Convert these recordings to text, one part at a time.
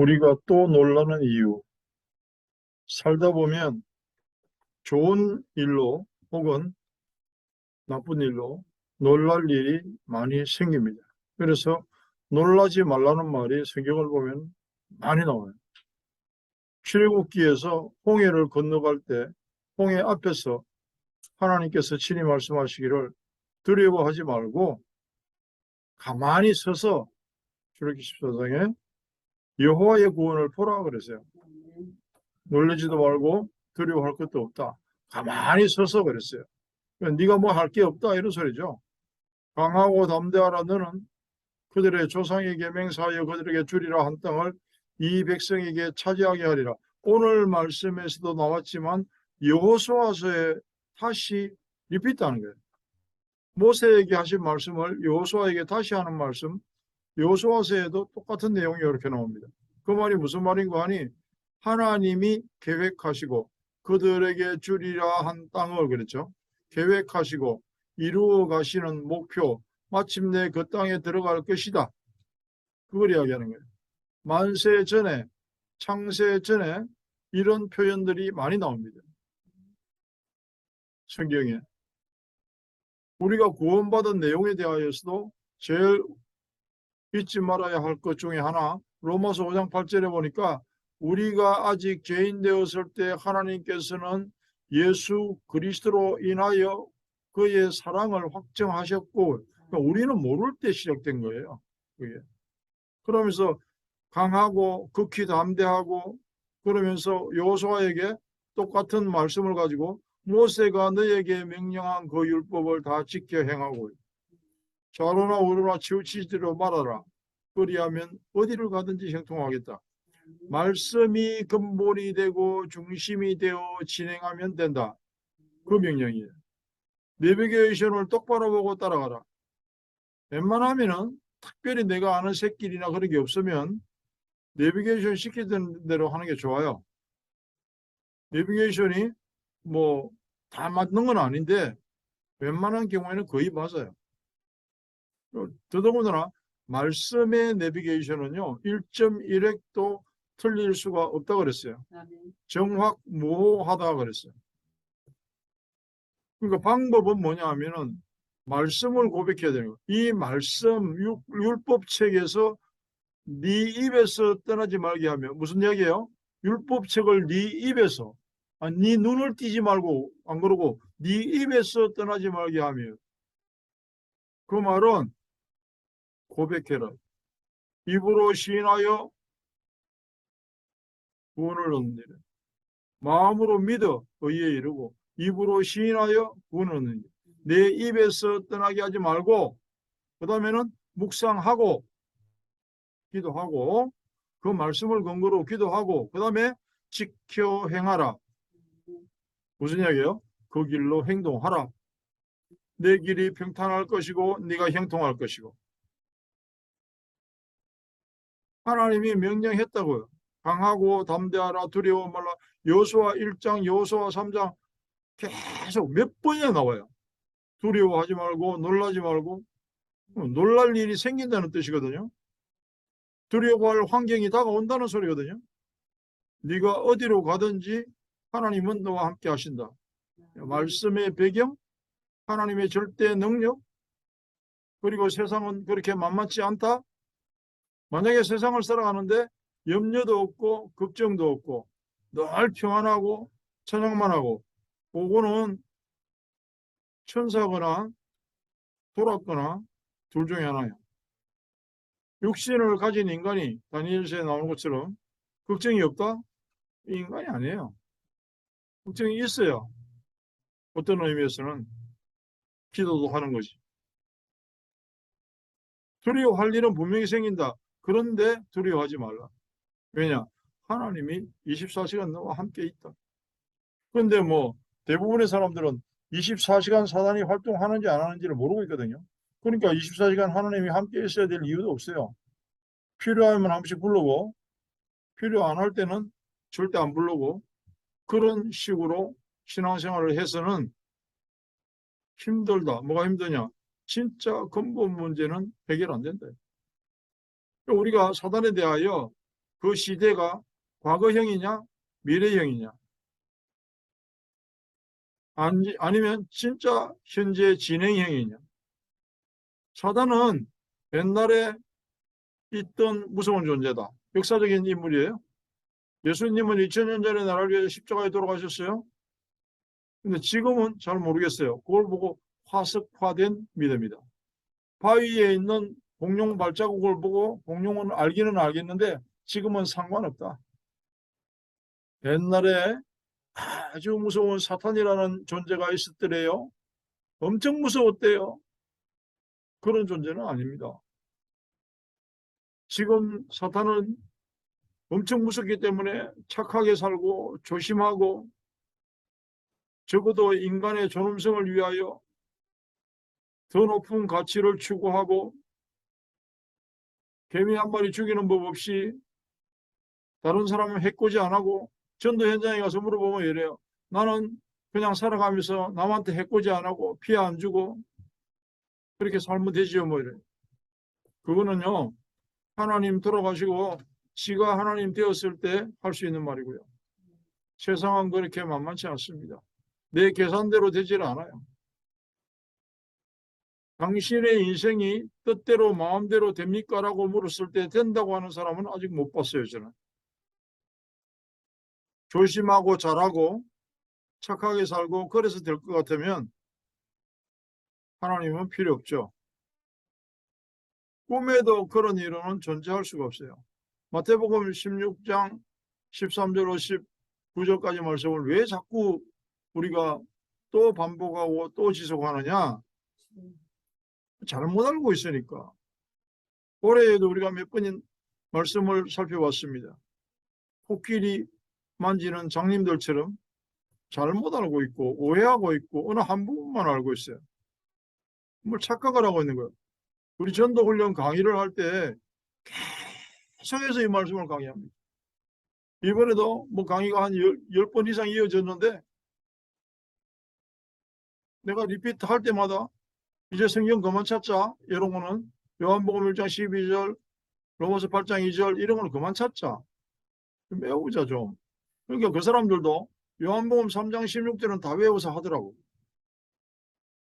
우리가 또 놀라는 이유. 살다 보면 좋은 일로 혹은 나쁜 일로 놀랄 일이 많이 생깁니다. 그래서 놀라지 말라는 말이 성경을 보면 많이 나와요. 출애굽기에서 홍해를 건너갈 때 홍해 앞에서 하나님께서 친히 말씀하시기를 두려워하지 말고 가만히 서서 출애굽기 14장에 여호와의 구원을 보라 그랬어요. 놀라지도 말고 두려워할 것도 없다. 가만히 서서 그랬어요. 네가 뭐 할 게 없다 이런 소리죠. 강하고 담대하라 너는 그들의 조상에게 맹세하여 그들에게 주리라 한 땅을 이 백성에게 차지하게 하리라. 오늘 말씀에서도 나왔지만 여호수아서에 다시 리피트하는 거예요. 모세에게 하신 말씀을 여호수아에게 다시 하는 말씀, 여호수아서에도 똑같은 내용이 이렇게 나옵니다. 그 말이 무슨 말인가 하니 하나님이 계획하시고 그들에게 주리라 한 땅을 그랬죠. 계획하시고 이루어 가시는 목표, 마침내 그 땅에 들어갈 것이다. 그걸 이야기하는 거예요. 만세 전에, 창세 전에 이런 표현들이 많이 나옵니다. 성경에. 우리가 구원받은 내용에 대하여서도 제일 잊지 말아야 할 것 중에 하나, 로마서 5장 8절에 보니까 우리가 아직 죄인 되었을 때 하나님께서는 예수 그리스도로 인하여 그의 사랑을 확정하셨고 그러니까 우리는 모를 때 시작된 거예요. 그게. 그러면서 강하고 극히 담대하고 그러면서 여호수아에게 똑같은 말씀을 가지고 모세가 너에게 명령한 그 율법을 다 지켜 행하고 좌로나 우로나 치우치지로 말아라. 그리하면 어디를 가든지 형통하겠다. 말씀이 근본이 되고 중심이 되어 진행하면 된다. 그 명령이에요. 내비게이션을 똑바로 보고 따라가라. 웬만하면은 특별히 내가 아는 새길이나 그런 게 없으면 내비게이션 시키던 대로 하는 게 좋아요. 내비게이션이 뭐 다 맞는 건 아닌데 웬만한 경우에는 거의 맞아요. 더더군다나 말씀의 내비게이션은요 1.1획도 틀릴 수가 없다 그랬어요. 정확무호하다 그랬어요. 그러니까 방법은 뭐냐 하면은 말씀을 고백해야 되는 거예요. 이 말씀 율, 율법 책에서 네 입에서 떠나지 말게 하면 무슨 이야기예요? 율법 책을 네 입에서 아, 네 눈을 띄지 말고 안 그러고 네 입에서 떠나지 말게 하며 그 말은 고백해라. 입으로 시인하여 구원을 얻느니라. 마음으로 믿어 의에 이르고 입으로 시인하여 구원을 얻느니라. 내 입에서 떠나게 하지 말고 그 다음에는 묵상하고 기도하고 그 말씀을 근거로 기도하고 그 다음에 지켜 행하라. 무슨 이야기예요? 그 길로 행동하라. 내 길이 평탄할 것이고 네가 형통할 것이고 하나님이 명령했다고요. 강하고 담대하라 두려워 말라. 여호수아 1장, 여호수아 3장 계속 몇 번이나 나와요. 두려워하지 말고 놀라지 말고 놀랄 일이 생긴다는 뜻이거든요. 두려워할 환경이 다가온다는 소리거든요. 네가 어디로 가든지 하나님은 너와 함께 하신다. 말씀의 배경, 하나님의 절대 능력, 그리고 세상은 그렇게 만만치 않다. 만약에 세상을 살아가는데 염려도 없고 걱정도 없고 늘 평안하고 찬양만 하고 그거는 천사거나 돌았거나 둘 중에 하나예요. 육신을 가진 인간이 다니엘서에 나오는 것처럼 걱정이 없다? 이 인간이 아니에요. 걱정이 있어요. 어떤 의미에서는 기도도 하는 거지. 두려워할 일은 분명히 생긴다. 그런데 두려워하지 말라. 왜냐? 하나님이 24시간 너와 함께 있다. 그런데 뭐 대부분의 사람들은 24시간 사단이 활동하는지 안 하는지를 모르고 있거든요. 그러니까 24시간 하나님이 함께 있어야 될 이유도 없어요. 필요하면 한 번씩 부르고 필요 안 할 때는 절대 안 부르고 그런 식으로 신앙생활을 해서는 힘들다. 뭐가 힘드냐? 진짜 근본 문제는 해결 안 된다. 우리가 사단에 대하여 그 시대가 과거형이냐 미래형이냐 아니, 아니면 진짜 현재 진행형이냐 사단은 옛날에 있던 무서운 존재다. 역사적인 인물이에요. 예수님은 2000년 전에 나라를 위해 십자가에 돌아가셨어요. 근데 지금은 잘 모르겠어요. 그걸 보고 화석화된 믿음이다. 바위에 있는 공룡 발자국을 보고 공룡은 알기는 알겠는데 지금은 상관없다. 옛날에 아주 무서운 사탄이라는 존재가 있었더래요. 엄청 무서웠대요. 그런 존재는 아닙니다. 지금 사탄은 엄청 무섭기 때문에 착하게 살고 조심하고 적어도 인간의 존엄성을 위하여 더 높은 가치를 추구하고 개미 한 마리 죽이는 법 없이 다른 사람은 해코지 안 하고 전도 현장에 가서 물어보면 이래요. 나는 그냥 살아가면서 남한테 해코지 안 하고 피해 안 주고 그렇게 살면 되지요 뭐 이래. 그거는요 하나님 돌아가시고 지가 하나님 되었을 때 할 수 있는 말이고요. 세상은 그렇게 만만치 않습니다. 내 계산대로 되질 않아요. 당신의 인생이 뜻대로 마음대로 됩니까? 라고 물었을 때 된다고 하는 사람은 아직 못 봤어요, 저는. 조심하고 잘하고 착하게 살고 그래서 될 것 같으면 하나님은 필요 없죠. 꿈에도 그런 이론은 존재할 수가 없어요. 마태복음 16장 13절 59절까지 말씀을 왜 자꾸 우리가 또 반복하고 또 지속하느냐? 잘못 알고 있으니까. 올해에도 우리가 몇 번인 말씀을 살펴봤습니다. 코끼리 만지는 장님들처럼 잘못 알고 있고 오해하고 있고 어느 한 부분만 알고 있어요. 뭘 착각을 하고 있는 거예요. 우리 전도 훈련 강의를 할 때 계속해서 이 말씀을 강의합니다. 이번에도 뭐 강의가 한열번 이상 이어졌는데 내가 리피트 할 때마다 이제 성경 그만 찾자. 이런 거는 요한복음 1장 12절, 로마서 8장 2절 이런 거는 그만 찾자. 좀 외우자 좀. 그러니까 그 사람들도 요한복음 3장 16절은 다 외워서 하더라고.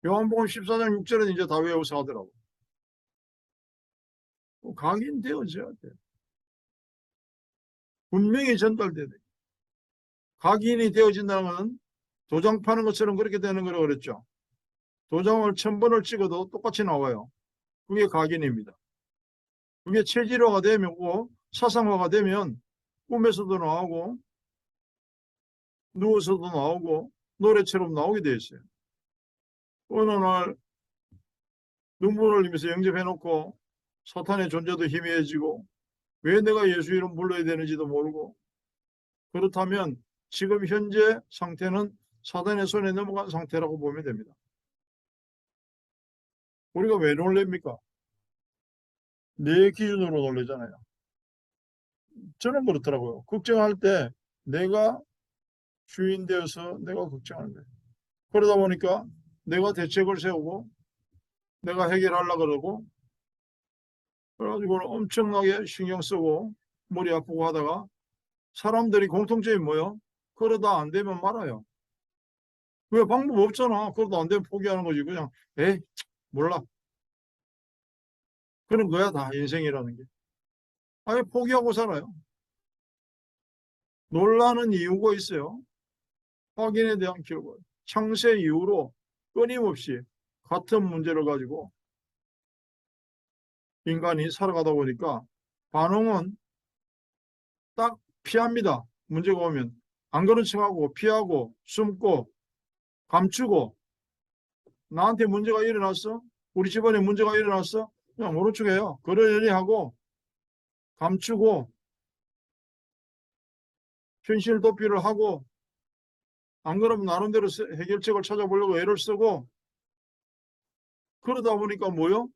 요한복음 14장 6절은 이제 다 외워서 하더라고. 뭐 각인 되어져야 돼. 분명히 전달돼야 돼. 각인이 되어진다는 건 도장 파는 것처럼 그렇게 되는 거라고 그랬죠. 도장을 천 번을 찍어도 똑같이 나와요. 그게 각인입니다. 그게 체질화가 되면, 고 사상화가 되면 꿈에서도 나오고 누워서도 나오고 노래처럼 나오게 돼 있어요. 어느 날 눈물을 흘리면서 영접해놓고 사탄의 존재도 희미해지고 왜 내가 예수 이름 불러야 되는지도 모르고 그렇다면 지금 현재 상태는 사단의 손에 넘어간 상태라고 보면 됩니다. 우리가 왜 놀랍니까? 내 기준으로 놀래잖아요. 저는 그렇더라고요. 걱정할 때 내가 주인 되어서 내가 걱정하는 거예요. 그러다 보니까 내가 대책을 세우고 내가 해결하려고 그러고 그래가지고 엄청나게 신경 쓰고 머리 아프고 하다가 사람들이 공통점이 뭐요? 그러다 안 되면 말아요. 왜 방법 없잖아. 그러다 안 되면 포기하는 거지. 그냥 에이 몰라. 그런 거야 다 인생이라는 게. 아예 포기하고 살아요. 놀라는 이유가 있어요. 확인에 대한 결과. 창세 이후로 끊임없이 같은 문제를 가지고 인간이 살아가다 보니까 반응은 딱 피합니다. 문제가 오면 안 그런 척하고 피하고 숨고 감추고 나한테 문제가 일어났어? 우리 집안에 문제가 일어났어? 그냥 모른 척해요. 그러려니 하고 감추고 현실 도피를 하고 안 그러면 나름대로 해결책을 찾아보려고 애를 쓰고 그러다 보니까 뭐요?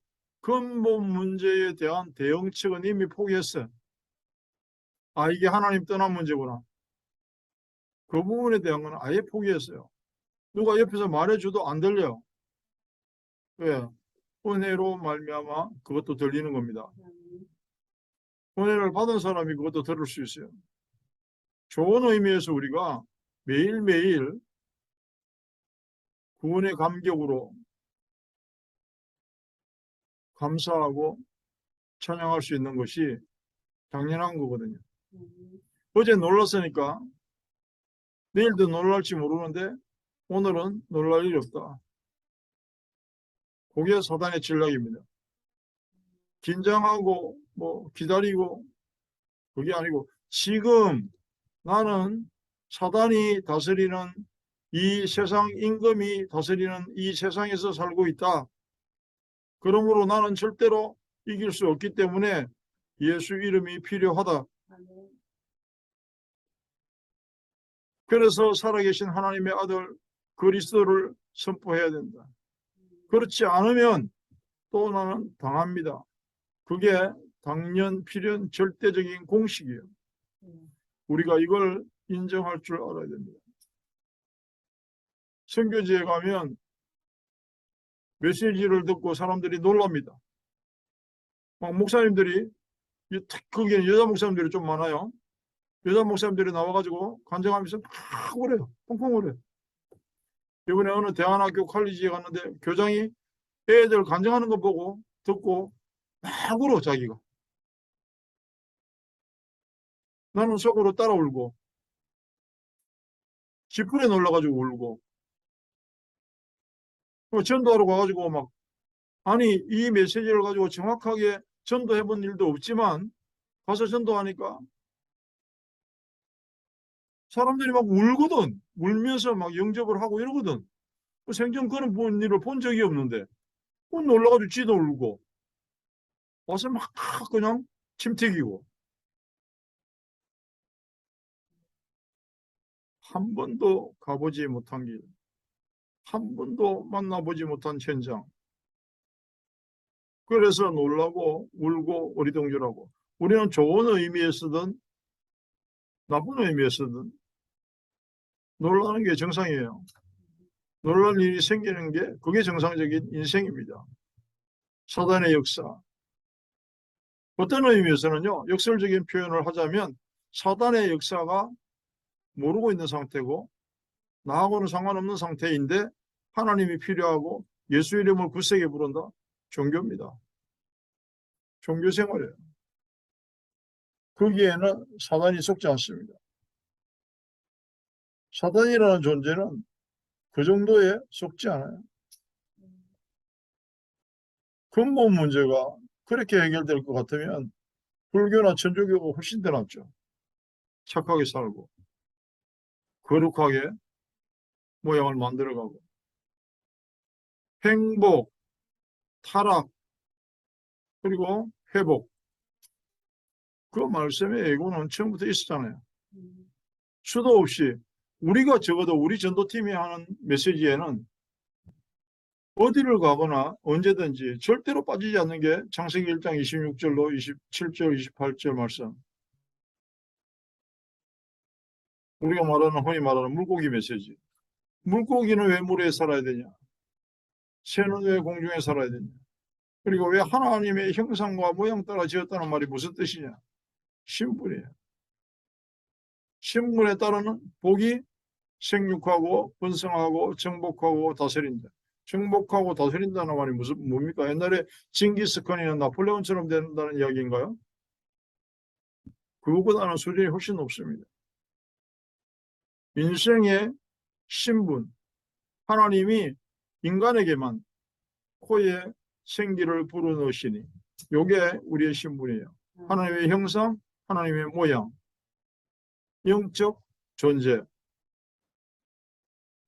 근본 문제에 대한 대응책은 이미 포기했어요. 아 이게 하나님 떠난 문제구나. 그 부분에 대한 건 아예 포기했어요. 누가 옆에서 말해줘도 안 들려요. 왜? 은혜로 말미암아 그것도 들리는 겁니다. 은혜를 받은 사람이 그것도 들을 수 있어요. 좋은 의미에서 우리가 매일매일 구원의 감격으로 감사하고 찬양할 수 있는 것이 당연한 거거든요. 음, 어제 놀랐으니까 내일도 놀랄지 모르는데 오늘은 놀랄 일이 없다. 그게 사단의 전략입니다. 긴장하고 뭐 기다리고 그게 아니고 지금 나는 사단이 다스리는 이 세상 임금이 다스리는 이 세상에서 살고 있다. 그러므로 나는 절대로 이길 수 없기 때문에 예수 이름이 필요하다. 그래서 살아계신 하나님의 아들 그리스도를 선포해야 된다. 그렇지 않으면 또 나는 당합니다. 그게 당연 필연 절대적인 공식이에요. 음, 우리가 이걸 인정할 줄 알아야 됩니다. 선교지에 가면 메시지를 듣고 사람들이 놀랍니다. 막 목사님들이 거기에 여자 목사님들이 좀 많아요. 여자 목사님들이 나와가지고 간증하면서 막 울어요. 펑펑 울어요. 이번에 어느 대안학교 컬리지에 갔는데 교장이 애들 간증하는 거 보고 듣고 막 울어 자기가. 나는 속으로 따라 울고 지푸레 놀라가지고 울고 뭐 전도하러 가가지고 막 아니 이 메시지를 가지고 정확하게 전도해 본 일도 없지만 가서 전도하니까 사람들이 막 울거든 울면서 막 영접을 하고 이러거든. 뭐 생전 그런 본 일을 본 적이 없는데. 꼭 놀라가지고 지도 울고. 와서 막 그냥 침 튀기고. 한 번도 가보지 못한 길, 한 번도 만나보지 못한 현장. 그래서 놀라고 울고 어리둥절하고. 우리는 좋은 의미에서든 나쁜 의미에서든 놀라는 게 정상이에요. 놀랄 일이 생기는 게 그게 정상적인 인생입니다. 사단의 역사. 어떤 의미에서는요, 역설적인 표현을 하자면 사단의 역사가 모르고 있는 상태고 나하고는 상관없는 상태인데 하나님이 필요하고 예수 이름을 굳세게 부른다. 종교입니다. 종교 생활이에요. 거기에는 사단이 속지 않습니다. 사단이라는 존재는 그 정도에 속지 않아요. 근본 문제가 그렇게 해결될 것 같으면 불교나 천주교가 훨씬 더 낫죠. 착하게 살고 거룩하게 모양을 만들어가고 행복, 타락, 그리고 회복 그 말씀에 예고는 처음부터 있었잖아요. 음, 수도 없이 우리가 적어도 우리 전도팀이 하는 메시지에는 어디를 가거나 언제든지 절대로 빠지지 않는 게 창세기 1장 26절로 27절, 28절 말씀. 우리가 말하는 흔히 말하는 물고기 메시지. 물고기는 왜 물에 살아야 되냐? 새는 왜 공중에 살아야 되냐? 그리고 왜 하나님의 형상과 모양 따라 지었다는 말이 무슨 뜻이냐? 신분이에요. 신분에 따르는 복이 생육하고 번성하고 정복하고 다스린다. 정복하고 다스린다는 말이 무슨 뭡니까? 옛날에 징기스칸이나 나폴레온처럼 된다는 이야기인가요? 그거보다는 수준이 훨씬 높습니다. 인생의 신분, 하나님이 인간에게만 코에 생기를 불어넣으시니 요게 우리의 신분이에요. 음, 하나님의 형상, 하나님의 모양, 영적 존재.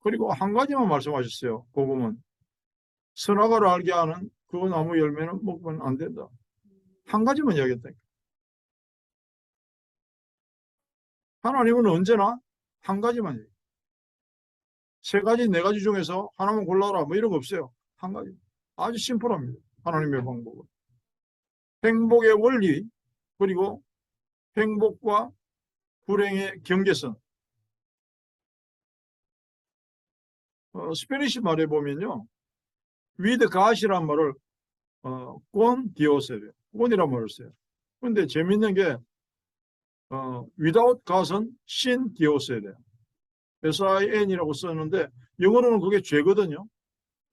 그리고 한 가지만 말씀하셨어요. 복음은 선악을 알게 하는 그 나무 열매는 먹으면 안 된다. 한 가지만 이야기했다. 하나님은 언제나 한 가지만 얘기해요. 세 가지, 네 가지 중에서 하나만 골라라. 뭐 이런 거 없어요. 한 가지. 아주 심플합니다. 하나님의 방법은. 행복의 원리, 그리고 행복과 불행의 경계선. 어, 스페니시 말에 보면요. 위드 가시란 말을 어, 꼰 디오세요. 꼰이란 말을 써요. 근데 재밌는 게, 어, without God은 sin 돼요. S-I-N이라고 썼는데, 영어로는 그게 죄거든요.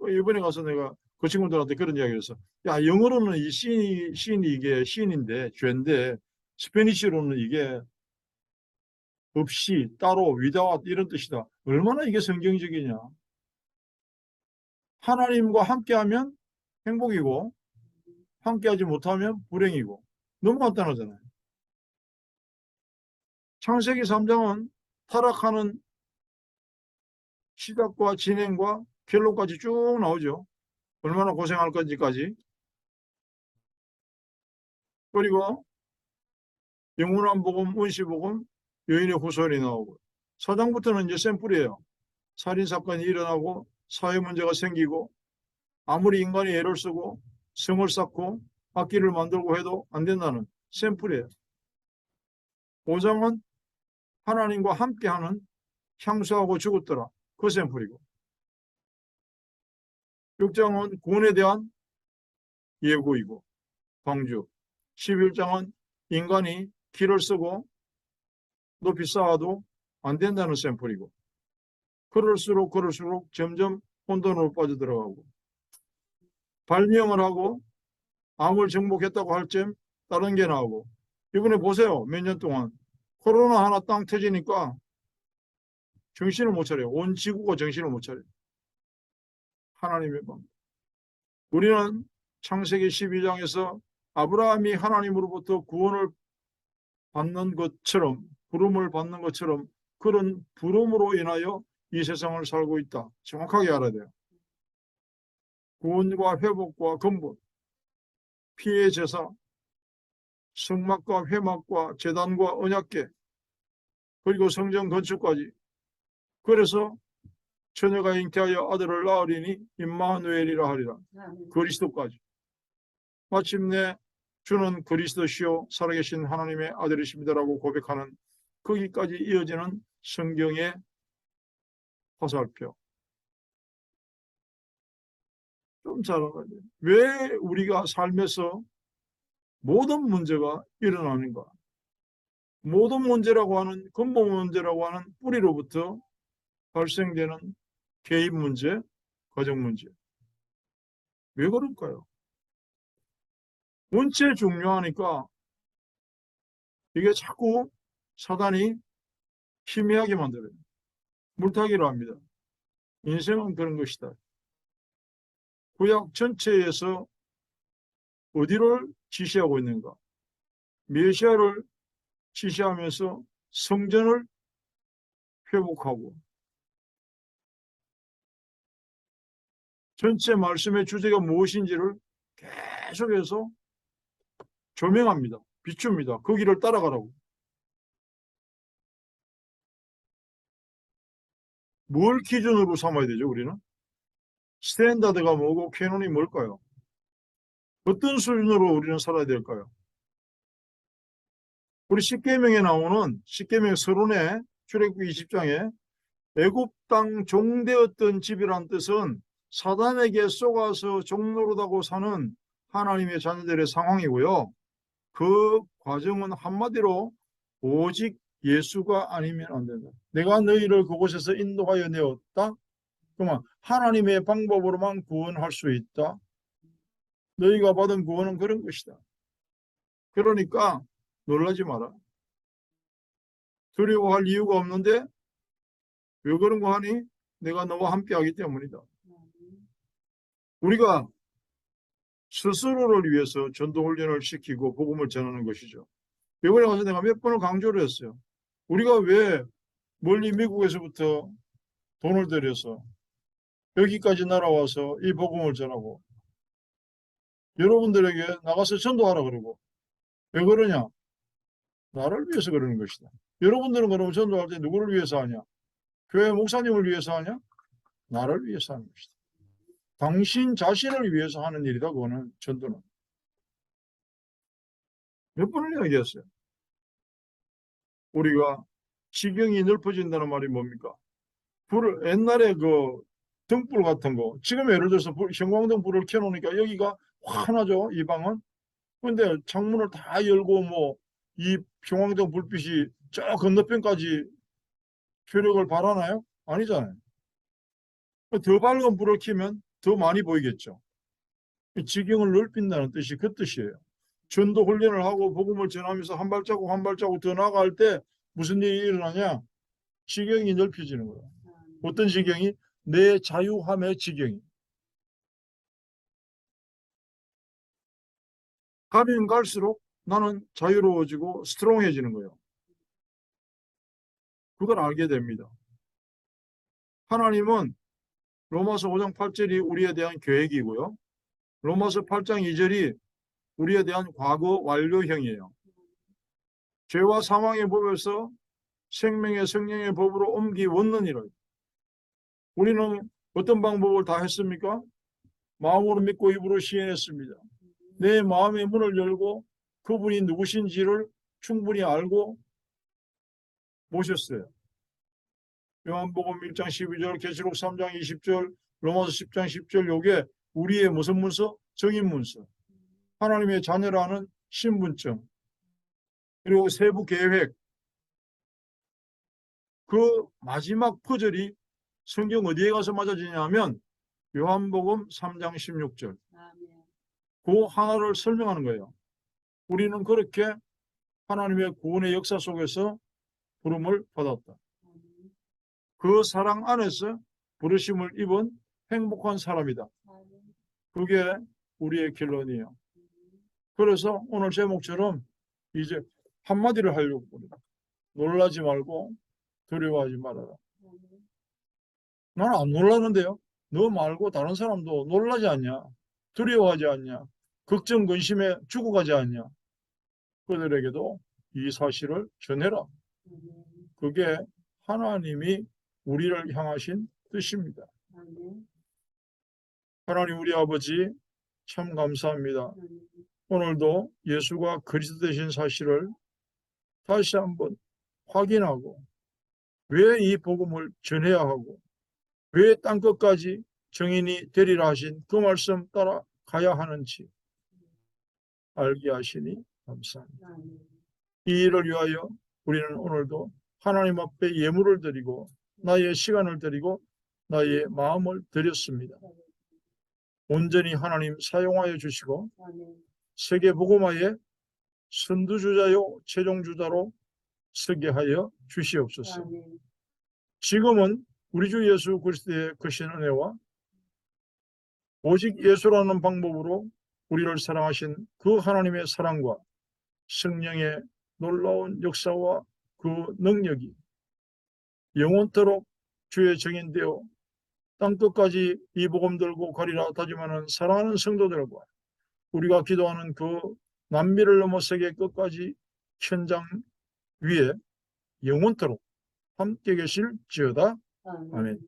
어, 이번에 가서 내가 그 친구들한테 그런 이야기를 했어. 야, 영어로는 이 신이, 신이 이게 신인데, 죄인데, 스페니쉬로는 이게 없이, 따로, without 이런 뜻이다. 얼마나 이게 성경적이냐. 하나님과 함께하면 행복이고, 함께하지 못하면 불행이고. 너무 간단하잖아요. 창세기 3장은 타락하는 시작과 진행과 결론까지 쭉 나오죠. 얼마나 고생할 건지까지. 그리고 영원한 복음, 운시 복음, 여인의 후손이 나오고 사장부터는 이제 샘플이에요. 살인 사건이 일어나고 사회 문제가 생기고 아무리 인간이 애를 쓰고 성을 쌓고 악기를 만들고 해도 안 된다는 샘플이에요. 5장은 하나님과 함께하는 향수하고 죽었더라. 그 샘플이고 6장은 구원에 대한 예고이고 방주 11장은 인간이 길을 쓰고 높이 쌓아도 안 된다는 샘플이고 그럴수록 그럴수록 점점 혼돈으로 빠져들어가고 발명을 하고 암을 정복했다고 할 점 다른 게 나오고. 이번에 보세요. 몇 년 동안. 코로나 하나 땅 터지니까 정신을 못 차려요. 온 지구가 정신을 못 차려요. 하나님의 방. 우리는 창세기 12장에서 아브라함이 하나님으로부터 구원을 받는 것처럼 부름을 받는 것처럼 그런 부름으로 인하여 이 세상을 살고 있다. 정확하게 알아야 돼요. 구원과 회복과 근본, 피해 제사, 성막과 회막과 재단과 언약계, 그리고 성전 건축까지. 그래서 처녀가 잉태하여 아들을 낳으리니 임마누엘이라 하리라. 그리스도까지. 마침내 주는 그리스도시요 살아계신 하나님의 아들이십니다라고 고백하는 거기까지 이어지는 성경의 화살표. 좀 잘 알아야 돼요. 왜 우리가 삶에서 모든 문제가 일어나는가? 모든 문제라고 하는 근본 문제라고 하는 뿌리로부터 발생되는 개인 문제, 가정 문제. 왜 그럴까요? 원체 중요하니까 이게 자꾸 사단이 희미하게 만들어요. 물타기로 합니다. 인생은 그런 것이다. 구약 전체에서 어디를 지시하고 있는가? 메시아를 지시하면서 성전을 회복하고 전체 말씀의 주제가 무엇인지를 계속해서 조명합니다. 비춥니다. 그 길을 따라가라고. 뭘 기준으로 삼아야 되죠, 우리는? 스탠다드가 뭐고 캐논이 뭘까요? 어떤 수준으로 우리는 살아야 될까요? 우리 십계명에 나오는 십계명 서론의 출애굽기 20장에 애굽 땅 종되었던 집이란 뜻은 사단에게 속아서 종노릇하고 사는 하나님의 자녀들의 상황이고요. 그 과정은 한마디로 오직 예수가 아니면 안 된다. 내가 너희를 그곳에서 인도하여 내었다. 그러면 하나님의 방법으로만 구원할 수 있다. 너희가 받은 구원은 그런 것이다. 그러니까 놀라지 마라. 두려워할 이유가 없는데 왜 그런 거 하니? 내가 너와 함께 하기 때문이다. 우리가 스스로를 위해서 전도훈련을 시키고 복음을 전하는 것이죠. 이번에 가서 내가 몇 번을 강조를 했어요. 우리가 왜 멀리 미국에서부터 돈을 들여서 여기까지 날아와서 이 복음을 전하고 여러분들에게 나가서 전도하라 그러고 왜 그러냐? 나를 위해서 그러는 것이다. 여러분들은 그러면 전도할 때 누구를 위해서 하냐? 교회 목사님을 위해서 하냐? 나를 위해서 하는 것이다. 당신 자신을 위해서 하는 일이다. 그거는 전도는. 몇 번을 이야기했어요. 우리가 지경이 넓어진다는 말이 뭡니까? 불을 옛날에 그 등불 같은 거 지금 예를 들어서 불, 형광등 불을 켜놓으니까 여기가 환하죠 이 방은 근데 창문을 다 열고 뭐이 평황동 불빛이 저 건너편까지 효력을 발하나요? 아니잖아요. 더 밝은 불을 켜면 더 많이 보이겠죠. 지경을 넓힌다는 뜻이 그 뜻이에요. 전도 훈련을 하고 복음을 전하면서 한 발자국 한 발자국 더 나아갈 때 무슨 일이 일어나냐? 지경이 넓혀지는 거예요. 어떤 지경이? 내 자유함의 지경이. 가면 갈수록 나는 자유로워지고 스트롱해지는 거예요. 그걸 알게 됩니다. 하나님은 로마서 5장 8절이 우리에 대한 계획이고요. 로마서 8장 2절이 우리에 대한 과거 완료형이에요. 죄와 사망의 법에서 생명의 성령의 법으로 옮기 원는이라. 우리는 어떤 방법을 다 했습니까? 마음으로 믿고 입으로 시인했습니다. 내 마음의 문을 열고 그분이 누구신지를 충분히 알고 모셨어요. 요한복음 1장 12절, 계시록 3장 20절, 로마서 10장 10절 요게 우리의 무슨 문서? 정인 문서. 하나님의 자녀라는 신분증. 그리고 세부 계획. 그 마지막 퍼즐이 성경 어디에 가서 맞아지냐면 요한복음 3장 16절. 그 하나를 설명하는 거예요. 우리는 그렇게 하나님의 구원의 역사 속에서 부름을 받았다. 그 사랑 안에서 부르심을 입은 행복한 사람이다. 그게 우리의 결론이에요. 그래서 오늘 제목처럼 이제 한마디를 하려고 합니다. 놀라지 말고 두려워하지 말아라. 나는 안 놀라는데요. 너 말고 다른 사람도 놀라지 않냐? 두려워하지 않냐? 걱정, 근심에 죽어가지 않냐? 그들에게도 이 사실을 전해라. 그게 하나님이 우리를 향하신 뜻입니다. 하나님 우리 아버지 참 감사합니다. 오늘도 예수가 그리스도 되신 사실을 다시 한번 확인하고 왜 이 복음을 전해야 하고 왜 땅 끝까지 정인이 되리라 하신 그 말씀 따라 가야 하는지 알게 하시니 감사합니다. 이 일을 위하여 우리는 오늘도 하나님 앞에 예물을 드리고 나의 시간을 드리고 나의 마음을 드렸습니다. 온전히 하나님 사용하여 주시고 세계 복음화의 선두주자요 최종주자로 서게 하여 주시옵소서. 지금은 우리 주 예수 그리스도의 크신 은혜와 오직 예수라는 방법으로 우리를 사랑하신 그 하나님의 사랑과 성령의 놀라운 역사와 그 능력이 영원토록 주의 정인되어 땅끝까지 이 복음 들고 가리라 다짐하는 사랑하는 성도들과 우리가 기도하는 그 남미를 넘어 세계 끝까지 현장 위에 영원토록 함께 계실지어다. 아멘.